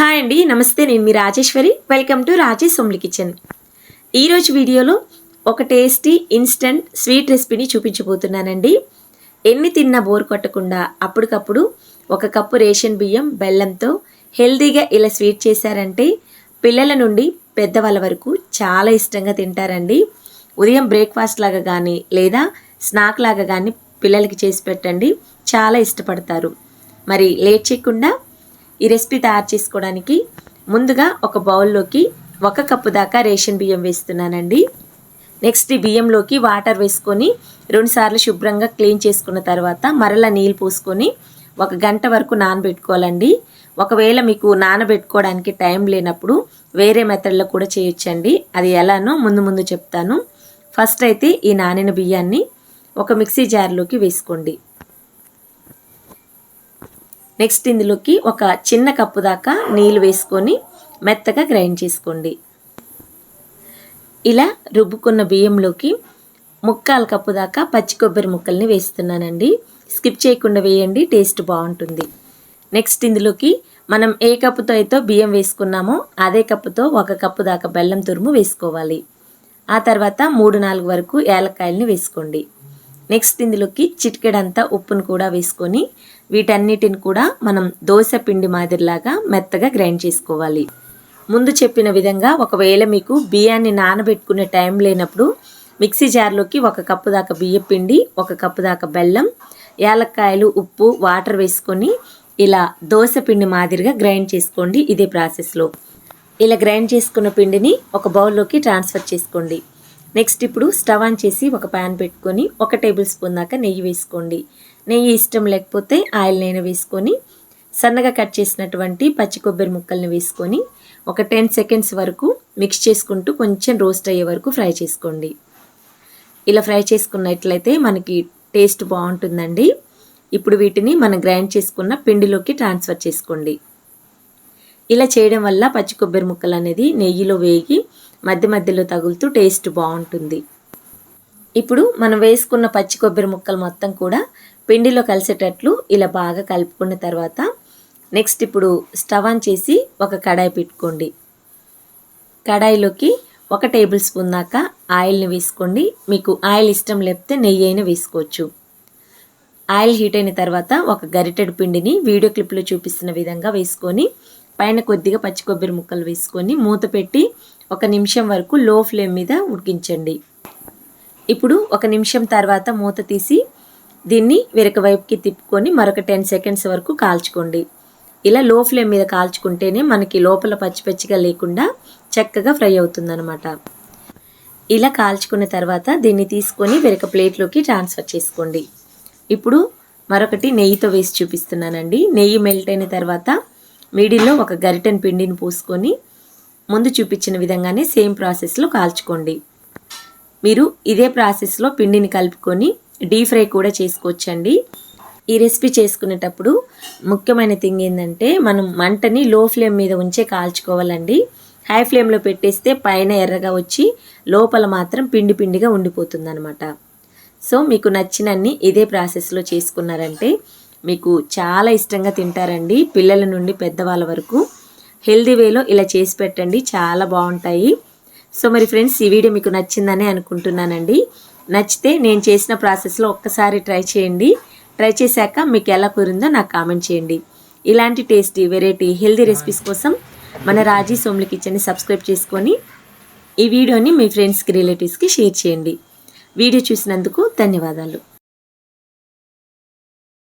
Hi అండి నమస్తే నేను మీ రాజేశ్వరి. వెల్కమ్ టు రాజేష్ సొమ్లి కిచెన్ ఈరోజు వీడియోలో ఒక టేస్టీ ఇన్స్టంట్ స్వీట్ రెసిపీని చూపించబోతున్నానండి. ఎన్ని తిన్నా బోర్ కొట్టకుండా అప్పటికప్పుడు ఒక కప్పు రేషన్ బియ్యం బెల్లంతో హెల్తీగా ఇలా స్వీట్ చేశారంటే పిల్లల నుండి పెద్దవాళ్ళ వరకు చాలా ఇష్టంగా తింటారండి. ఉదయం బ్రేక్ఫాస్ట్ లాగా కానీ లేదా స్నాక్ లాగా కానీ పిల్లలకి చేసి పెట్టండి. చాలా ఇష్టపడతారు. మరి లేట్ చేయకుండా ఈ రెసిపీ తయారు చేసుకోవడానికి ముందుగా ఒక బౌల్లోకి ఒక కప్పు దాకా రేషన్ బియ్యం వేస్తున్నానండి. నెక్స్ట్ ఈ బియ్యంలోకి వాటర్ వేసుకొని రెండుసార్లు శుభ్రంగా క్లీన్ చేసుకున్న తర్వాత మరలా నీళ్ళు పోసుకొని ఒక గంట వరకు నానబెట్టుకోవాలండి. ఒకవేళ మీకు నానబెట్టుకోవడానికి టైం లేనప్పుడు వేరే మెథడ్లో కూడా చేయొచ్చండి. అది ఎలానో ముందు ముందు చెప్తాను. ఫస్ట్ అయితే ఈ నానిన బియ్యాన్ని ఒక మిక్సీ జార్లోకి వేసుకోండి. నెక్స్ట్ ఇందులోకి ఒక చిన్న కప్పు దాకా నీళ్ళు వేసుకొని మెత్తగా గ్రైండ్ చేసుకోండి. ఇలా రుబ్బుకున్న బియ్యంలోకి ముక్కాలు కప్పు దాకా పచ్చి కొబ్బరి ముక్కల్ని వేస్తున్నానండి. స్కిప్ చేయకుండా వేయండి టేస్ట్ బాగుంటుంది. నెక్స్ట్ ఇందులోకి మనం ఏ కప్పుతో అయితే బియ్యం వేసుకున్నామో అదే కప్పుతో ఒక కప్పు దాకా బెల్లం తురుము వేసుకోవాలి. ఆ తర్వాత మూడు నాలుగు వరకు ఏలక్కాయల్ని వేసుకోండి. నెక్స్ట్ ఇందులోకి చిటికెడంతా ఉప్పును కూడా వేసుకొని వీటన్నిటిని కూడా మనం దోశ పిండి మాదిరిలాగా మెత్తగా గ్రైండ్ చేసుకోవాలి. ముందు చెప్పిన విధంగా ఒకవేళ మీకు బియ్యాన్ని నానబెట్టుకునే టైం లేనప్పుడు మిక్సీ జార్లోకి ఒక కప్పు దాకా బియ్య పిండి ఒక కప్పు దాకా బెల్లం యాలక్కాయలు ఉప్పు వాటర్ వేసుకొని ఇలా దోశ పిండి మాదిరిగా గ్రైండ్ చేసుకోండి. ఇదే ప్రాసెస్లో. ఇలా గ్రైండ్ చేసుకున్న పిండిని ఒక బౌల్లోకి ట్రాన్స్ఫర్ చేసుకోండి. నెక్స్ట్ ఇప్పుడు స్టవ్ ఆన్ చేసి ఒక ప్యాన్ పెట్టుకొని ఒక టేబుల్ స్పూన్ దాకా నెయ్యి వేసుకోండి. నెయ్యి ఇష్టం లేకపోతే ఆయిల్ నేను వేసుకొని సన్నగా కట్ చేసినటువంటి పచ్చి కొబ్బరి ముక్కల్ని వేసుకొని ఒక టెన్ సెకండ్స్ వరకు మిక్స్ చేసుకుంటూ కొంచెం రోస్ట్ అయ్యే వరకు ఫ్రై చేసుకోండి. ఇలా ఫ్రై చేసుకున్నట్లయితే మనకి టేస్ట్ బాగుంటుందండి. ఇప్పుడు వీటిని మనం గ్రైండ్ చేసుకున్న పిండిలోకి ట్రాన్స్ఫర్ చేసుకోండి. ఇలా చేయడం వల్ల పచ్చి కొబ్బరి ముక్కలు అనేది నెయ్యిలో వేగి మధ్య మధ్యలో తగులుతూ టేస్ట్ బాగుంటుంది. ఇప్పుడు మనం వేసుకున్న పచ్చి కొబ్బరి ముక్కలు మొత్తం కూడా పిండిలో కలిసేటట్లు ఇలా బాగా కలుపుకున్న తర్వాత నెక్స్ట్ ఇప్పుడు స్టవ్ ఆన్ చేసి ఒక కడాయి పెట్టుకోండి. కడాయిలోకి ఒక టేబుల్ స్పూన్ దాకా ఆయిల్ని వేసుకోండి. మీకు ఆయిల్ ఇష్టం లేకపోతే నెయ్యి అయినా వేసుకోవచ్చు. ఆయిల్ హీట్ అయిన తర్వాత ఒక గరిటెడు పిండిని వీడియో క్లిప్లో చూపిస్తున్న విధంగా వేసుకొని పైన కొద్దిగా పచ్చి కొబ్బరి ముక్కలు వేసుకొని మూత పెట్టి ఒక నిమిషం వరకు లో ఫ్లేమ్ మీద ఉడికించండి. ఇప్పుడు ఒక నిమిషం తర్వాత మూత తీసి దీన్ని వెరక వైపుకి తిప్పుకొని మరొక టెన్ సెకండ్స్ వరకు కాల్చుకోండి. ఇలా లో ఫ్లేమ్ మీద కాల్చుకుంటేనే మనకి లోపల పచ్చి పచ్చిగా లేకుండా చక్కగా ఫ్రై అవుతుందన్నమాట. ఇలా కాల్చుకున్న తర్వాత దీన్ని తీసుకొని వెరక ప్లేట్లోకి ట్రాన్స్ఫర్ చేసుకోండి. ఇప్పుడు మరొకటి నెయ్యితో వేసి చూపిస్తున్నానండి. నెయ్యి మెల్ట్ అయిన తర్వాత మీడిల్లో ఒక గరిటెన్ పిండిని పోసుకొని ముందు చూపించిన విధంగానే సేమ్ ప్రాసెస్లో కాల్చుకోండి. మీరు ఇదే ప్రాసెస్లో పిండిని కలుపుకొని డీప్ ఫ్రై కూడా చేసుకోవచ్చండి. ఈ రెసిపీ చేసుకునేటప్పుడు ముఖ్యమైన థింగ్ ఏంటంటే మనం మంటని లో ఫ్లేమ్ మీద ఉంచే కాల్చుకోవాలండి. హై ఫ్లేమ్లో పెట్టేస్తే పైన ఎర్రగా వచ్చి లోపల మాత్రం పిండి పిండిగా ఉండిపోతుందనమాట సో మీకు నచ్చినన్ని ఇదే ప్రాసెస్లో చేసుకున్నారంటే మీకు చాలా ఇష్టంగా తింటారండి పిల్లల నుండి పెద్దవాళ్ళ వరకు. హెల్దీ వేలో ఇలా చేసి పెట్టండి చాలా బాగుంటాయి. సో మరి ఫ్రెండ్స్ ఈ వీడియో మీకు నచ్చిందని అనుకుంటున్నానండి. నచ్చితే నేను చేసిన ప్రాసెస్లో ఒక్కసారి ట్రై చేయండి. ట్రై చేశాక మీకు ఎలా కురిందో నాకు కామెంట్ చేయండి. ఇలాంటి టేస్టీ వెరైటీ హెల్దీ రెసిపీస్ కోసం మన రాజీ సోమ్లి కిచెన్ని సబ్స్క్రైబ్ చేసుకొని ఈ వీడియోని మీ ఫ్రెండ్స్కి రిలేటివ్స్కి షేర్ చేయండి. వీడియో చూసినందుకు ధన్యవాదాలు.